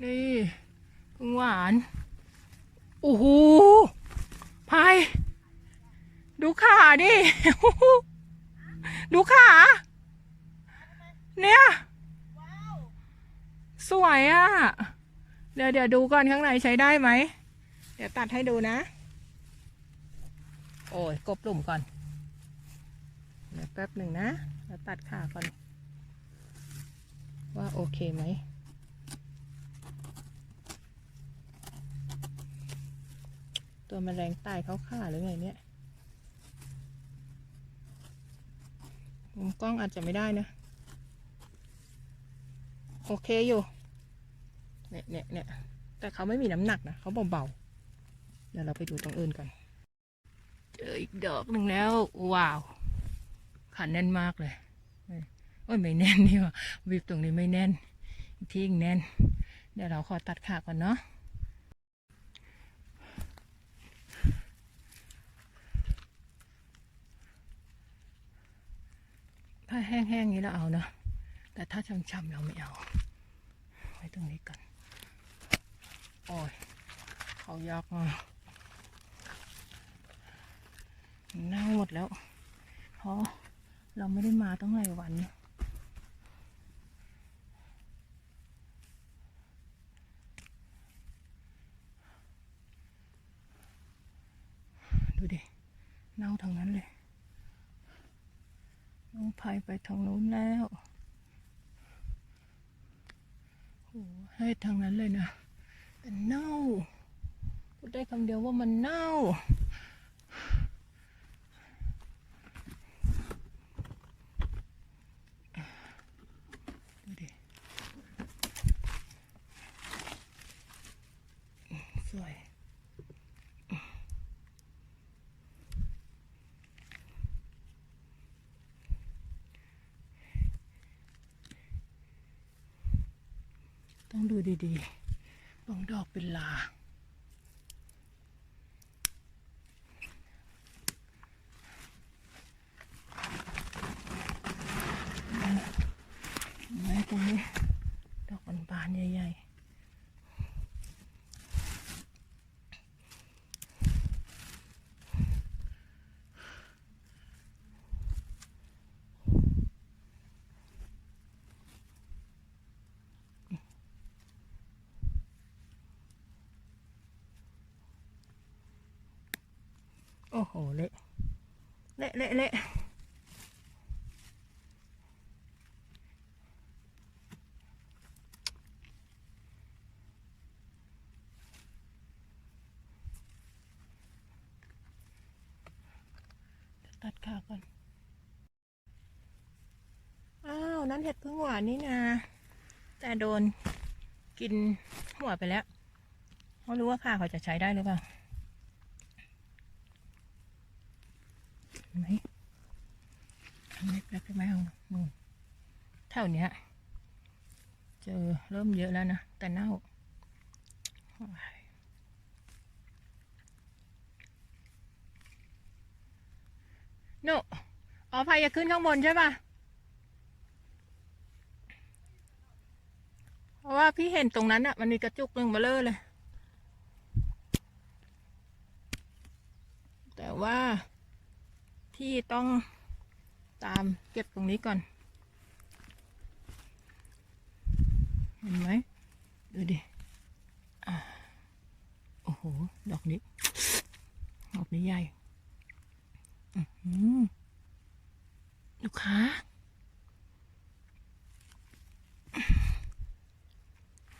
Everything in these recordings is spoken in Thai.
นี่พึ่งหวานโอ้โหพายดูขาดิดูขาเนี่ยสวยอะ่ะ เดี๋ยวเดี๋ยวดูก่อนข้างในใช้ได้ไหม เดี๋ยวตัดให้ดูนะ โอ้ยกบหลุมก่อน เดี๋ยวแป๊บหนึ่งนะแล้วตัดขาก่อน ว่าโอเคไหม ตัวแมลงตายเขาฆ่าหรือไงเนี่ยมุมกล้องอาจจะไม่ได้นะ โอเคอยู่ เนี่ยเนี่ยเนี่ยแต่เขาไม่มีน้ำหนักนะเขาเบาๆ เดี๋ยวเราไปดูตรงอื่นกัน เจออีกดอกหนึ่งแล้ว ว้าวขันแน่นมากเลยโอ้ยไม่แน่นนี่ว่าวิบตรงนี้ไม่แน่น ที่อีกแน่น เดี๋ยวเราขอตัดขาก่อนเนาะ ถ้าแห้งๆอย่างนี้เราเอานะ แต่ถ้าช้ำๆเราไม่เอา ไว้ตรงนี้ก่อนโอ้ย เขายากมาเน่าหมดแล้ว เพราะเราไม่ได้มาตั้งหลายวันดูดิ เน่าทางนั้นเลย น้องพายไปทางนู้นแล้วโอ้ให้ทางนั้นเลยนะแต่เน่าพูดได้คำเดียวว่ามันเน่า ดูดิ สวย ต้องดูดีๆบางดอกเป็นลา แม่ตรงนี้ ดอกบานๆใหญ่ๆ โอ้โหเละเละเละเละตัดขาก่อน อ้าว นั่นเห็ดพึ่งหวานนี่นะ แต่โดนกินหัวไปแล้ว เขารู้ว่าขาเขาจะใช้ได้หรือเปล่า เห็น ไหมเล็กๆใช่ไหมเอานู่นเท่านี้เจอเริ่มเยอะแล้วนะ แต่เน่าโอ้ยโนอ๋อพายจะขึ้นข้างบนใช่ป่ะเพราะว่าพี่เห็นตรงนั้นอะมันมีกระจุกหนึ่งมาเลอเลย แต่ว่า ที่ต้องตามเก็บตรงนี้ก่อน เห็นไหมดูดิอโอ้โห ดอกนี้ ดอกนี้ใหญ่ลูกค้า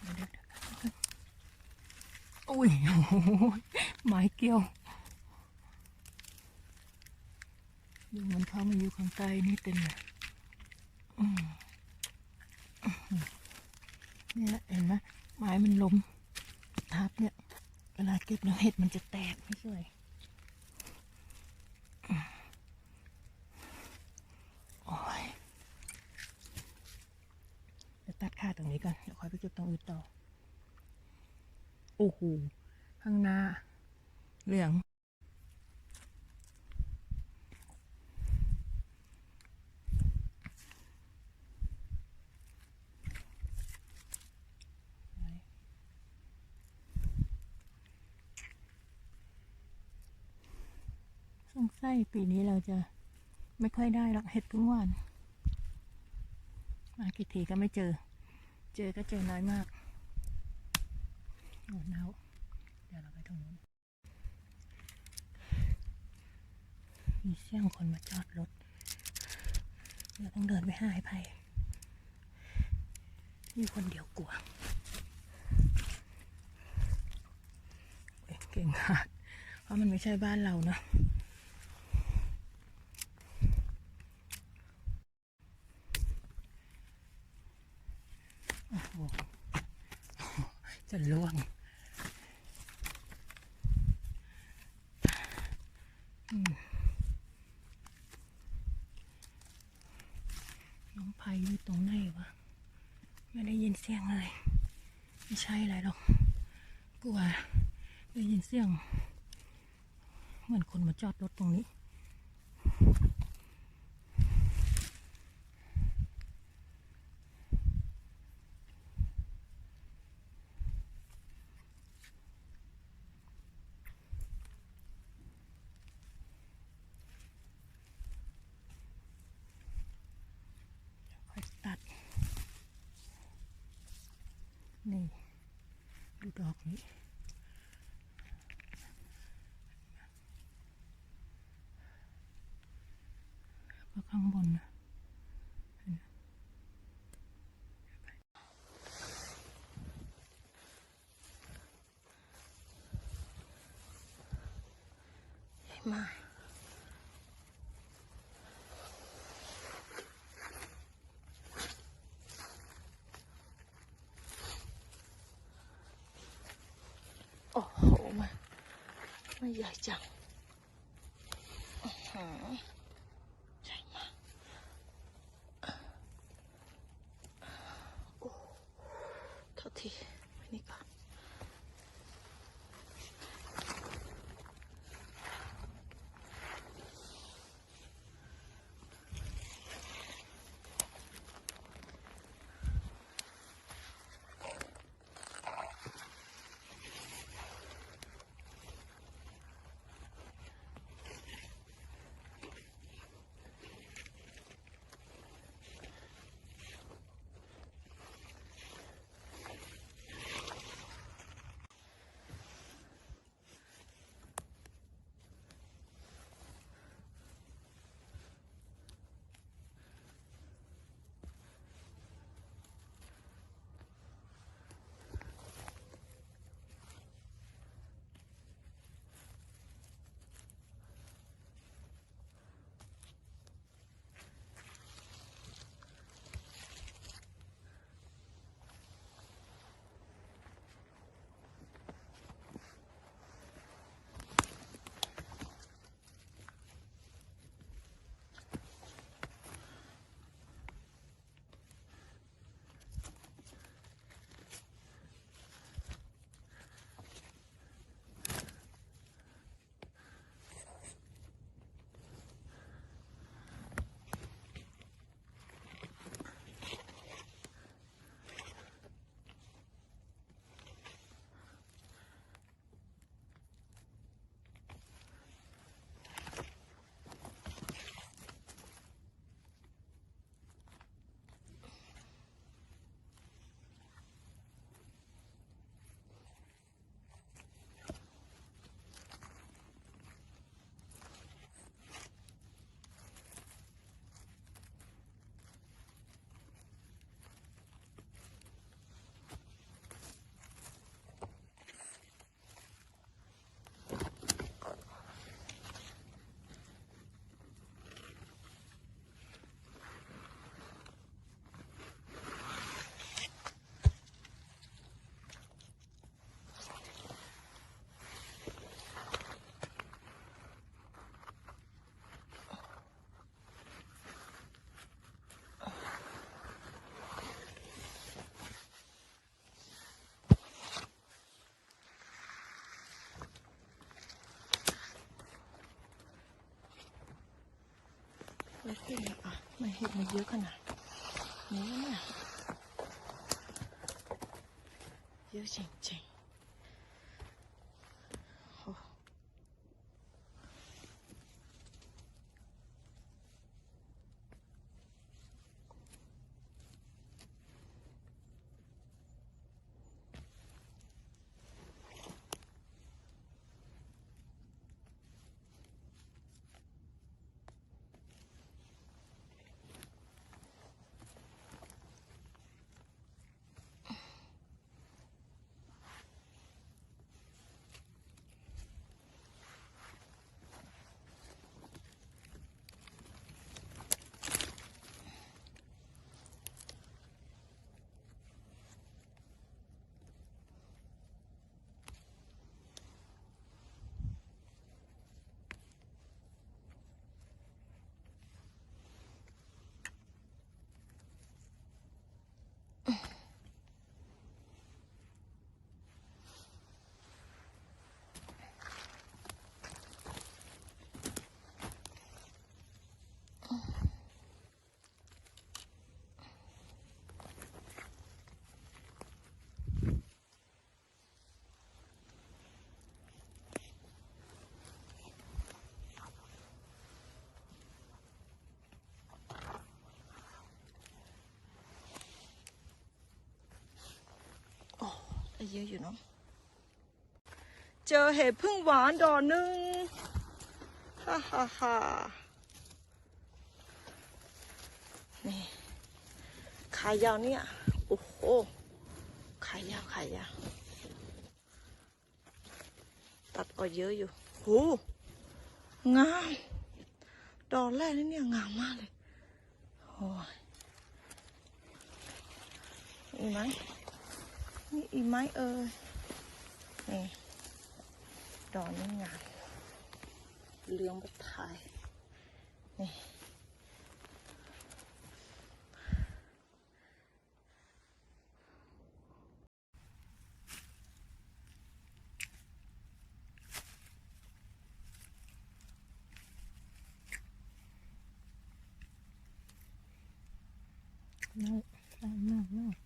เดี๋ยวๆๆโอ้ยโอ้โหไม้เกี่ยว ดูมันเข้ามาอยู่ข้างใต้นี่เต็มเลยนี่แหละเห็นไหมไม้มันล้มทับเนี่ย เวลาเก็บแล้วเห็ดมันจะแตกไม่สวยโอ้ยเดี๋ยวตัดขาตรงนี้ก่อนเดี๋ยวค่อยไปเก็บตรงอื่นต่อ โอ้โหข้างหน้า เหลือง ไส้ปีนี้เรา จะไม่ค่อยได้หรอกเห็ดพึ่งหวาน มากี่ทีก็ไม่เจอ เจอก็เจอน้อยมากโอ้หนาวเดี๋ยวเราไปตรงนู้นมีเสียงคนมาจอดรถเราต้องเดินไปหาไอ้ไผ่มีคนเดียวกลัวเก่งมากเพราะมันไม่ใช่บ้านเราเนอะโอ้โห จะล่วงน้องไผ่อยู่ตรงไหนวะ ไม่ได้ยินเสียงเลย ไม่ใช่อะไรหรอก กลัวได้ยินเสียง เหมือนคนมาจอดรถตรงนี้ ค่อยตัด นี่ ดูดอกนี้ก็ข้างบนนะเห็นไหมใหญ่มาก โอ้โหมา ไม่ให แล้วขึ้นแล้วอะมาเห็ดมาเยอะขนาดนี้เนี่ยเยอะจริงๆโอ้ เยอะอยู่เนาะ เจอเห็ดพึ่งหวานดอกหนึ่งฮ่าฮ่าฮ่านี่ขายาวเนี่ย โอ้โห ขายาวขายาว ตัดออกเยอะอยู่โหงาม ดอกแรกนี่เนี่ยงามมากเลย โอ้ยอีกไหม นี่อีไหมเอ่ยนี่ดอกนี่งามเหลืองแบบไทยนี่ No, no, no, no. ข้า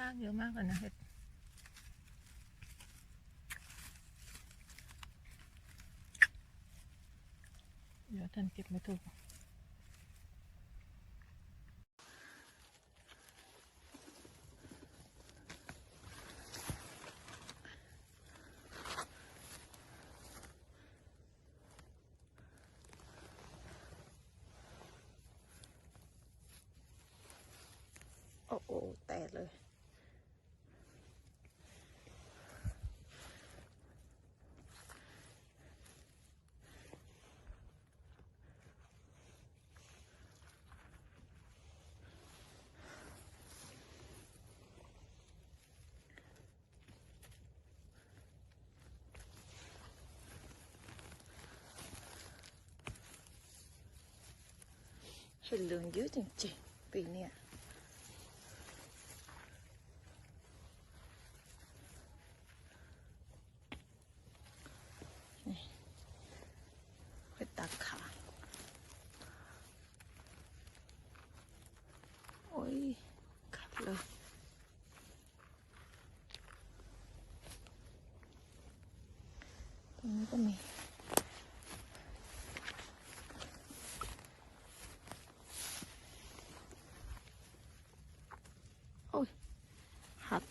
งล่างเยอะมากเลยนะเห็ดเดี๋ยวท่านเก็บไม่ถูกโอ้โหแตกเลย เห็นเหลืองเยอะจริงๆ ปีเนี้ย ไปตัดขา โอ้ยขัดเลย ตรงนี้ก็มี โอ้ย หัก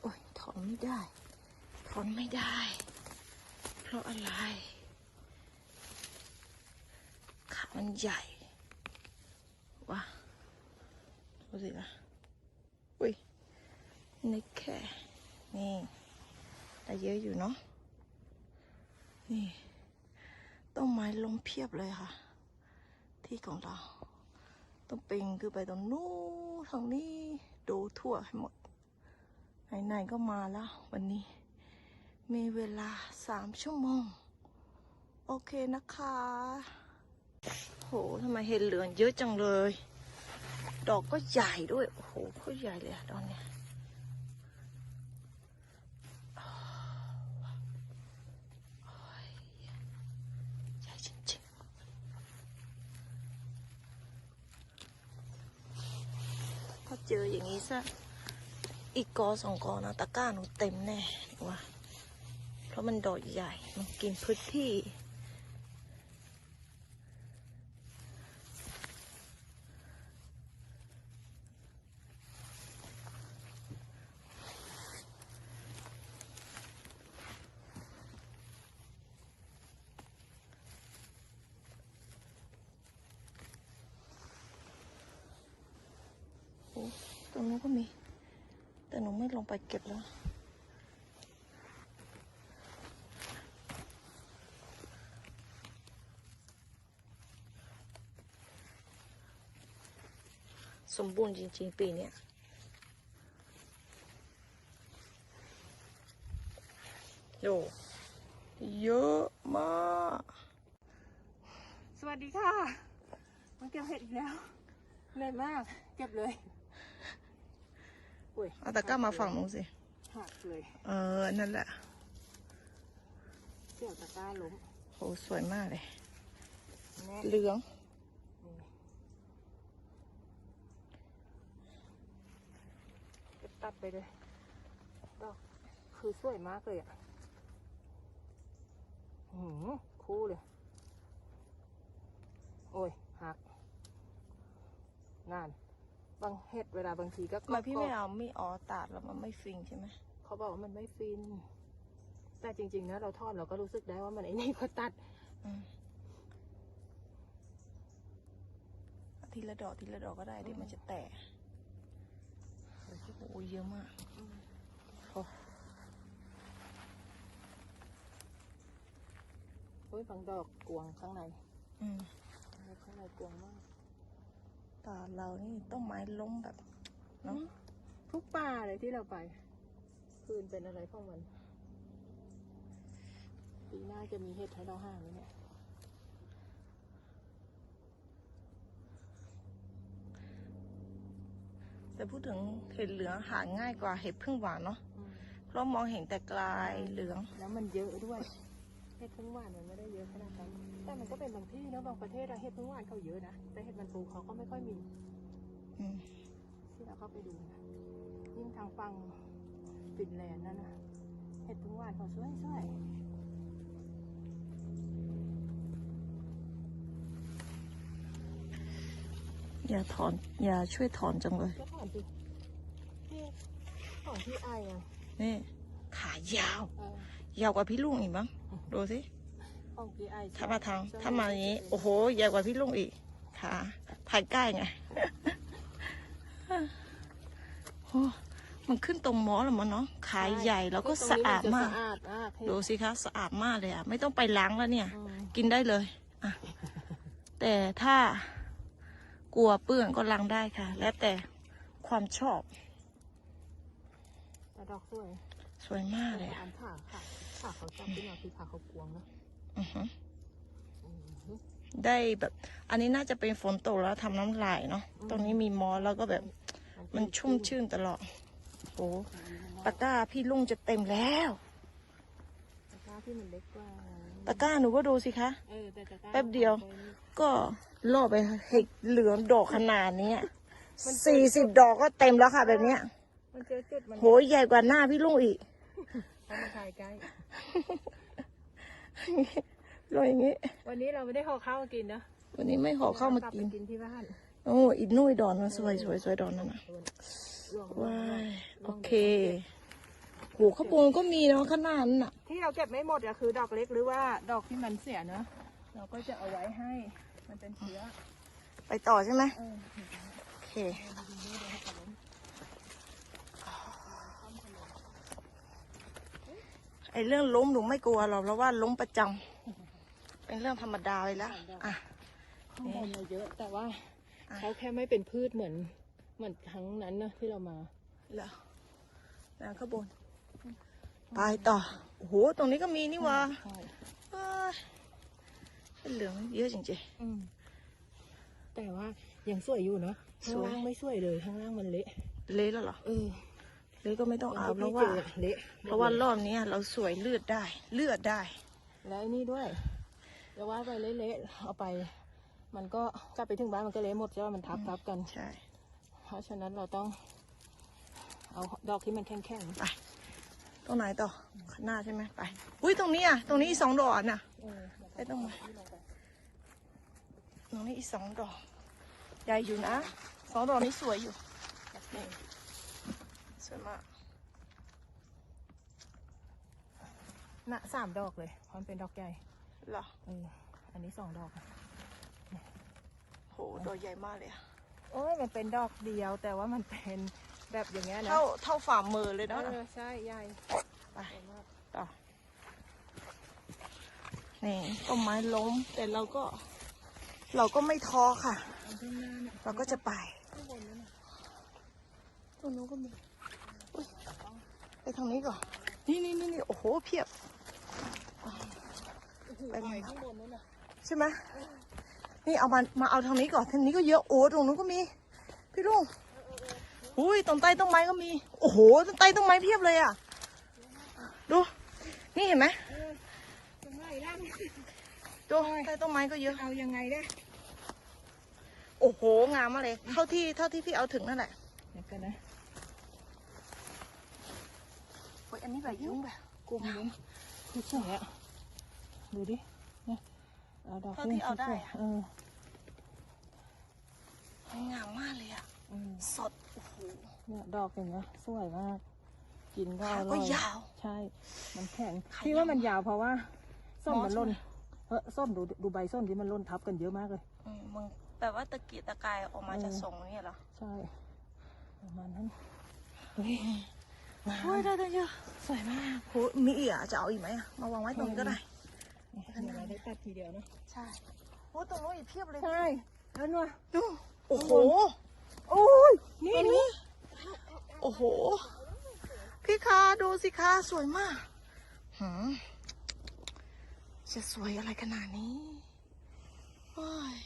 โอ้ยถอน ไม่ได้ถอนไม่ได้ เพราะอะไรขามันใหญ่วะดูสิละอุ้ยนี่แค่นี่ได้เยอะอยู่เนาะนี่ต้นไม้ล้มเพียบเลยค่ะ ที่ของเรา ต้องปีนขึ้นไปตรงนู้นทางนี้ ดูทั่วให้หมด ไหนๆก็มาแล้ว วันนี้ มีเวลาสามชั่วโมง โอเคนะคะ โหทำไมเห็ดเหลืองเยอะจังเลย ดอกก็ใหญ่ด้วย โอ้โหโคตรใหญ่เลยอะดอกเนี้ยโอ้ยใหญ่จริงๆถ้าเจออย่างนี้ซะ อีกกอสองกอนะตะกร้าหนูเต็มแน่ว่าเพราะมันดอกใหญ่ มันกินพื้นที่โอ้ตรงนู้นก็มี หนูไม่ลงไปเก็บแล้ว สมบูรณ์จริง ๆ ปีนี้ยโยเยอะมาก สวัสดีค่ะมาเก็บเห็ดอีกแล้วเหนื่อยมาก เก็บเลย อุ้ยเอาตะกร้ามาฝั่งนู้นสิหักเลยเออนั่นแหละเสี่ยวตะกร้าล้มโหสวยมากเลย แน่เหลืองนี่ก็ตัดไปเลยดอกคือสวยมากเลยอะหืมคู่เลย โอ้ยหัก งาน บางเห็ดเวลาบางทีก็ทำไมพี่ก็ไม่เอาไม่อ๋อตัดแล้วมันไม่ฟิงใช่ไหมเขาบอกว่ามันไม่ฟิน แต่จริง ๆ นะเราทอดเราก็รู้สึกได้ว่ามันไอ้นี่ก็ตัดอืมเอาทีละดอกทีละดอกก็ได้เดี๋ยวมันจะแตกโอ้โหเยอะมากโอ้เฮ้ยบางดอกกวางข้างในอืมข้างในกวางมาก ตาเรานี่ต้นไม้ล้มแบบเนาะทุกป่าเลยที่เราไป คืนเป็นอะไรของมัน ปีหน้าจะมีเห็ดให้เราห้าไหมเนี่ยแต่พูดถึงเห็ดเหลืองหาง่ายกว่าเห็ดพึ่งหวานเนาะอืมเพราะมองเห็นแต่กลายเหลือง แล้วมันเยอะด้วยเห็ดพึ่งหวานมันไม่ได้เยอะขนาดนั้น แต่มันก็เป็นบางที่เนอะบางประเทศอะเห็ดพึ่งหวานเขาเยอะนะแต่เห็ดมันปูเขาก็ไม่ค่อยมีอืมที่เราเข้าไปดูนะยิ่งทางฝั่งฟินแลนด์นั่นนะเห็ดพึ่งหวานเขาสวยสวยอย่าถอนอย่าช่วยถอนจังเลยก็ถอนสิที่ของที่ไออะนี่ขายาวเออยาวกว่าพี่ลุงอีกมั้งดูสิของที่ไอ ถ้ามาทางถ้ามาอย่างนี้ โอ้โห ใหญ่กว่าพี่ลุงอีกขาถ่ายใกล้ไงโอ้มันขึ้นตรงหมอแล้วมันเนาะขายใหญ่แล้วก็สะอาดมากสะอาดมากเห็ดดูสิคะสะอาดมากเลยอะ ไม่ต้องไปล้างแล้วเนี่ยอืมกินได้เลยอะแต่ถ้ากลัวเปื้อนก็ล้างได้ค่ะ แล้วแต่ความชอบแต่ดอกสวย สวยมากเลยอะอันขาขาขาเขาจับขึ้นมาคือขาเขากวงเนอะอือฮึอือหือ ได้แบบ อันนี้น่าจะเป็นฝนตกแล้วทำน้ำลายเนาะตรงนี้มีมอสแล้วก็แบบ มันชุ่มชื่นตลอดโอ้ตะกร้าพี่ลุงจะเต็มแล้วตะกร้าที่มันเล็กกว่าตะกร้าหนูก็ดูสิคะเออแต่ตะกร้าแป๊บเดียว ก็ล่อไปเห็ดเหลืองดอกขนาดเนี้สี่สิบดอกก็เต็มแล้วค่ะแบบเนี้ยมันเจอจุดมันโหใหญ่กว่าหน้าพี่ลุงอีกถ้ามันถ่ายใกล้ ลอยอย่างงี้ วันนี้เราไม่ได้ห่อข้าวมากินนะวันนี้ไม่ขอเข้ามาลับกิไปนกินที่บ้านโอ้อีนุ่ยดอนมันสวยสวยสวยดอนนั่นนะลวงว้ายโอเคโหข้าวโพดก็มีเนาะขนาดนั้นน่ะ ที่เราเก็บไม่หมดอะคือ ดอกเล็กหรือว่าดอกที่มันเสียเนอะเราก็จะเอาไว้ให้มันเป็นเชื้อ ไปต่อใช่ไหมเออโอเค ไอเรื่องล้มหนูไม่กลัวหรอกเพราะว่าล้มประจำเป็นเรื่องธรรมดาไปแล้วอะ ข้างบนเราเยอะ แต่ว่าอะ เขาแค่ไม่เป็นพืชเหมือน เหมือนครั้งนั้นนะที่เรามาเหรอแล้วข้างบนไปต่อโอ้โหตรงนี้ก็มีนี่หวะใช่เอ้ยเป็นเหลืองเยอะจริง อืมแต่ว่ายังสวยอยู่เนอะข้างล่างไม่สวยเลยข้างล่างมันเละๆเละแล้วเหรอ เออ เละก็ไม่ต้องเอาตเพนราะที่ว่าพี่จอเละเพราะว่ารอบเนี้ยเราสวยเลือดได้ เลือดได้ แล้วไอ้นี่ด้วยจะว่าไปเละๆเอาไป มันก็กลับไปถึงบ้านมันก็เละหมดใช่ไหมมันทับทับกันใช่เพราะฉะนั้นเราต้อง เอาดอกที่มันแข็งตรงไหนต่อข้างหน้าใช่ไหมไป อุ้ยตรงนี้อะ ตรงนี้อีกสองดอกอะน่ะๆเออไม่ต้องมาตรงนี้อีกสองดอกใหญ่อยู่นะสองดอกนี้สวยอยู่นี่ สวยมากน่ะสามดอกเลยเพราะมันเป็นดอกใหญ่เหรอเอออันนี้สองดอกโหดอกใหญ่มากเลยอะโอ้ยมันเป็นดอกเดียวแต่ว่ามันเป็นแบบอย่างเงี้ยนะเท่าเท่าฝ่ามือเลยเอเนาะอใช่ใหญ่ไปต่อนี่ต้นไม้ล้มแต่เราก็ เราก็ไม่ท้อค่ะอันข้างหน้าเนี่ยเราก็จะไปข้างบนนั่นน่ะตรงนู้นก็มีอุ๊ย ไปทางนี้ก่อน นี่นี่นี่นี่โอ้โห เพียบโอ้โหไปไหนข้างบนนั่นน่ะใช่ไหมนี่เอามา มาเอาทางนี้ก่อน ทางนี้ก็เยอะ โอ้ตรงนู้นก็มี พี่ลุงอุ้ยตรงใต้ต้นไม้ก็มี โอ้โหตรงใต้ต้นไม้เพียบเลยอะ ดู นี่เห็นไหมตรงไหนล่ะดูใต้ต้นไม้ก็เยอะ เอายังไงได้ โอ้โห งามมากเลย เท่าที่ เท่าที่พี่เอาถึงนั่นแหละเดี๋ยวกันนะ โอ้ยอันนี้แบบยุ่งแบบกลุ่มนี้คือสวยอะดูดิเนี่ยเอาดอกเท่าที่เอาได้อะ เอองามมากเลยอะ เออสด โอ้โห เนี่ยดอกอย่างเงี้ยสวยมาก กินก็ขาอก็ร่อยยาวใช่ มันแข็งขาพี่ว่ามันยาวเพราะว่าส้มมอสมันล่นไหม เออส้มดูดูใบส้มที่มันล่นทับกันเยอะมากเลย อืมมึงแบบว่าตะเกียกตะกายออกมาเออจะส่งเนี่ยเหรอ ใช่ประมาณนั้นเฮ้ย โอ้ยได้ได้เยอะสวยมากโหมีอีกอะจะเอาอีกไหมอะมาวางไว้ตรงนี้ก็ได้เดี๋ยวเราได้ตัดทีเดียวนะใช่โอ้ตรงนู้นอีกเพียบเลยใช่แล้วนัวดูโอ้โหโอ้ยนี่ตรงนี่นี้โอ้โห พี่คาดูสิคะสวยมากหืมจะสวยอะไรขนาดนี้โอ้ย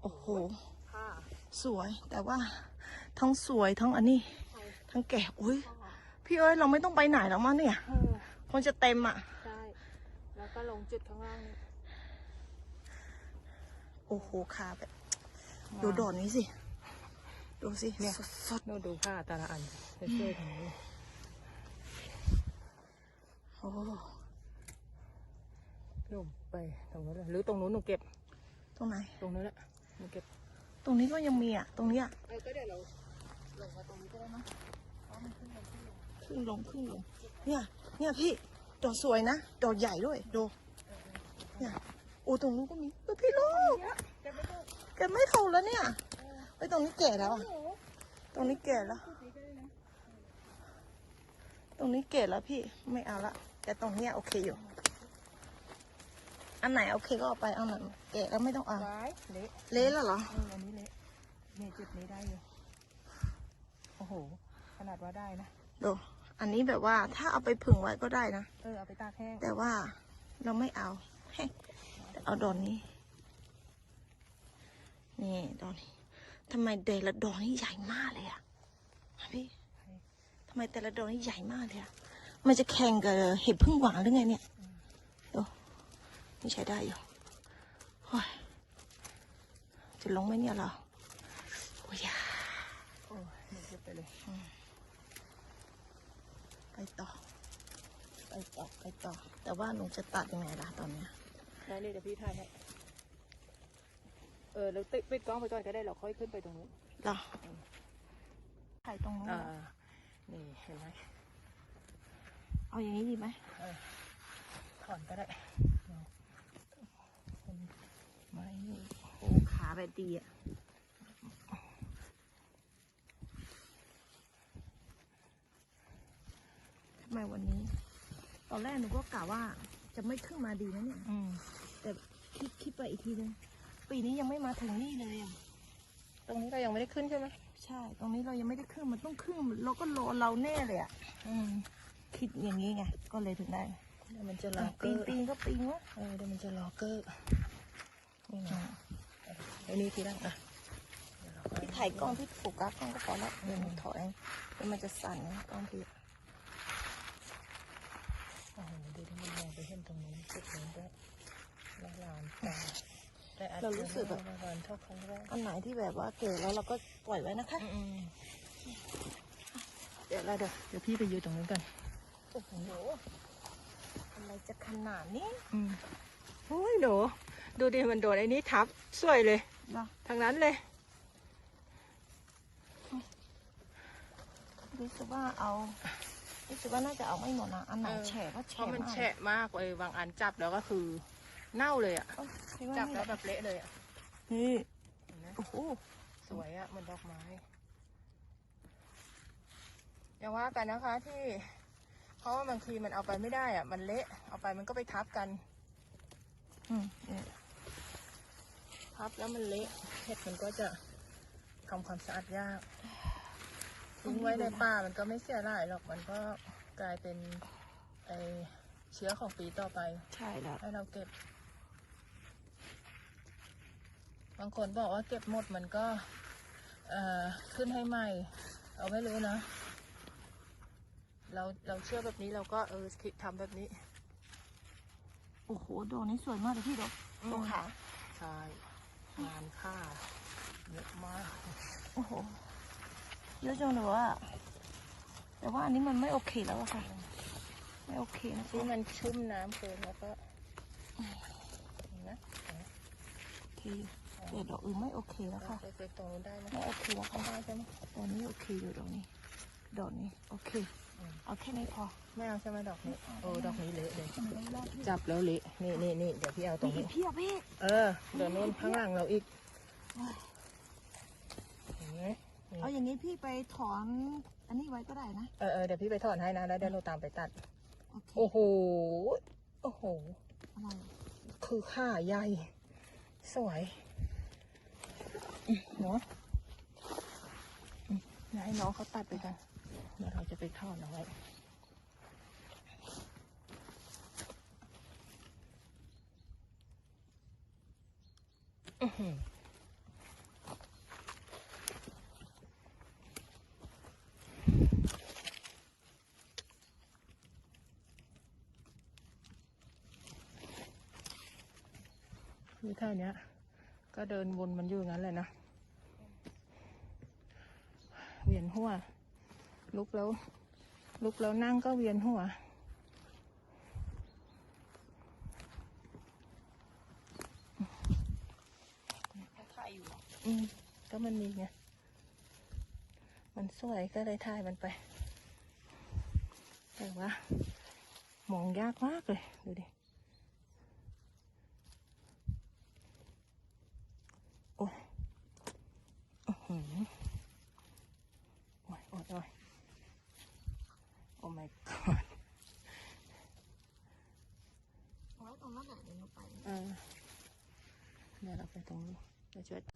โอ้โหค่ะสวยแต่ว่าทั้งสวยทั้งอันนี้ ทั้งแก่อุ้ยพี่เอ้ยเราไม่ต้องไปไหนแล้วมั้งเนี่ย เออคงจะเต็มอะ ใช่แล้วก็ลงจุดข้างล่างนี่โอ้โหขาแบบดูดอกนี้สิ ดูสิสดสดเราดูผ้าแต่ละอันจะช่วยทางนี้โอ้ลงไปตรงนู้นเลยหรือตรงนู้นหนูเก็บตรงไหน ตรงนู้นแหละหนูเก็บตรงนี้ก็ยังมีอะ ตรงเนี้ยเออก็เดี๋ยวเรา ลงมาตรงนี้ก็ได้มั้งขึ้นลงขึ้นลงเนี่ย เนี่ยพี่ดอกสวยนะดอกใหญ่ด้วยดูเนี่ยโอ้ตรงนู้นก็มีเฮ้ยพี่ลูกแกไม่เข้าแล้วเนี่ยไอ้ยตรงนี้แก่แล้วอะตรงนี้แก่แล้ว ตรงนี้เกตแล้วพี่ไม่เอาละแต่ตรงเนี้ยโอเคอยู่ อันไหนโอเคก็เอาไปเอาไหนเกตแล้วไม่ต้องเอาร้ายเละเละแล้วเหรอเอออันนี้เละเนี่ยจุดนี้ได้อยู่ โอ้โห ขนาดว่าได้นะ ดู อันนี้แบบว่าถ้าเอาไปผึ่งไว้ก็ได้นะ เออ เอาไปตากแห้ง แต่ว่าเราไม่เอาเฮ้ยแต่เอาดอกนี้ นี่ดอกนี้ทำไมเดละดอกนี้ใหญ่มากเลยอะฮะพี่ทำไมแต่ละดอกนี้ใหญ่มากเลยอะมันจะแข่งกับเห็ดพึ่งหวานหรือไงเนี่ยดูนี่ใช้ได้อยู่โอ้ยจะลงไหมเนี่ยเราโอ้ยอย่า โอ้ยหนูเก็บ ไปเลย ไปต่อ ไปต่อ ไปต่อ แต่ว่าหนูจะตัดยังไงล่ะตอนเนี้ยได้เลยเดี๋ยวพี่ถ่ายให้ เออแล้วติดปิดกล้องไปก่อนก็ได้เราค่อยขึ้นไปตรงนู้นเหรอถ่ายตรงนู้นอ่าเหรอนี่เห็นไหมเอาอย่างนี้ดีไหมถอนก็ได้ไม่โอ้ขาแบบดีอะ ทำไมวันนี้ ตอนแรกหนูก็กะว่าจะไม่ขึ้นมาดีนะเนี่ยอืมแต่คิดคิดไปอีกทีนึงปีนี้ยังไม่มาถึงนี่เลยอะตรงนี้เรายังไม่ได้ขึ้นใช่ไหมใช่ ตรงนี้เรายังไม่ได้ขึ้นมันต้องขึ้นเราก็รอเราแน่เลยอะอืมคิดอย่างนี้ไงก็เลยถึงได้เดี๋ยวมันจะรอเกปีอนร์ปีนก็ปีนวะเออเดี๋ยวมันจะรอเกอร์นี่ไงไอ้นี่ทีหลังอะเดี๋ยวเราค่อยพี่ถ่ายกล้องพี่โฟกัสกล้องก็พอแล้วเดี๋ยวหนูถอยเดี๋ยวมันจะสั่นนะกล้องพี่ โอ้โหดูที่มันมองไป เห็นตรงนู้นจุดนู้นด้วยแล้วลานตาแต่อาจจะไม่ได้ลานเท่าครั้งแรกอันไหนที่แบบว่าเก๋แล้วเราก็ปล่อยไว้นะคะ อืมเดี๋ยวเราเดี๋ยวเดี๋ยวพี่ไปยืนตรงนู้นกันโอ้โหอะไรจะขนาดนี้อืมโอ้ยหนูดูดิมันโดนไอ้นี้ทับสวยเลยเนาะทางนั้นเลย รู้สึกว่าเอา รู้สึกว่าน่าจะเอาไม่หมดนะอันไหนเออแฉะก็เพแฉะราะมันมากแฉะมากเลยบางอันจับแล้วก็คือ เน่าเลยอะเอ้าใช่ว่าจับนี่แล้วแบบเละเลยอะนี่เห็นไหมโอ้โหสวยอะเหมือนดอกไม้อย่าว่ากันนะคะที่ เพราะว่าบางทีมันเอาไปไม่ได้อะ มันเละเอาไปมันก็ไปทับกัน อืมเนี่ยทับแล้วมันเละเห็ดมันก็จะทำความสะอาดยาก ทิ้งไว้ในป่ามันก็ไม่เสียหายหรอกมันก็กลายเป็นไอเชื้อของปีต่อไป ใช่แล้วให้เราเก็บ บางคนบอกว่าเก็บหมดมันก็ เอ่อขึ้นให้ใหม่ เอาไม่รู้นะ เราเราเชื่อแบบนี้เราก็เออคิดทำแบบนี้โอ้โหดอกนี้สวยมากเลยพี่ดอกอืมดอกขาใช่งานค่าเยอะมาก โอ้โห เยอะจังเลยว่า แต่ว่าอันนี้มันไม่โอเคแล้วอะค่ะ ไม่โอเคนะที่คะมันชุ่มน้ำเกินแล้วก็เห็นไหมโอเคแต่ดอกอื่นไม่โอเคแล้วค่ะ ไปไปตรงนู้นได้ไหมไม่โอเคแล้วค่ะ ได้ใช่ไหมดอกนี้โอเคอยู่ดอกนี้ ดอกนี้โอเค อืม เอาแค่นี้พอไม่เอาใช่ไหมดอกนี้โอ้ดอกนี้เละเลยมันไม่รอดพี่จับแล้วเละนี่นี่นี่เดี๋ยวพี่เอาตรงอีนี้กพี่อะพี่ เออ เดี๋ยวนู้นข้างหลังเราอีกเห็นไหม เอาอย่างนี้พี่ไปถอนอันนี้ไว้ก็ได้นะ เออเออเดี๋ยวพี่ไปถอนให้นะ แล้วเดี๋ยวเราตามไปตัด โอเคโอ้โห โอ้โห อะไรอะคือขาใหญ่ สวยอืมเนาะอืมเดี๋ยวให้น้องเขาตัดไปกันเดี๋ยวเราจะไปทอดเอาไว้อื้อหือ คือเท่านี้ก็เดินวนมันอยู่อย่างนั้นเลยนะเวียนหัว ลุกแล้ว ลุกแล้วนั่งก็เวียนหัว ถ่ายอยู่เหรออืมก็มันมีไง มันสวยก็เลยถ่ายมันไป แต่ว่า มองยากมากเลย ดูดิ โอ้ยอื้อหือโอ้ยโอ้ยโอ้ยโอ้ my god เอาไว้ตรงนั้นแหละเดี๋ยวเราไป เออ เดี๋ยวเราไป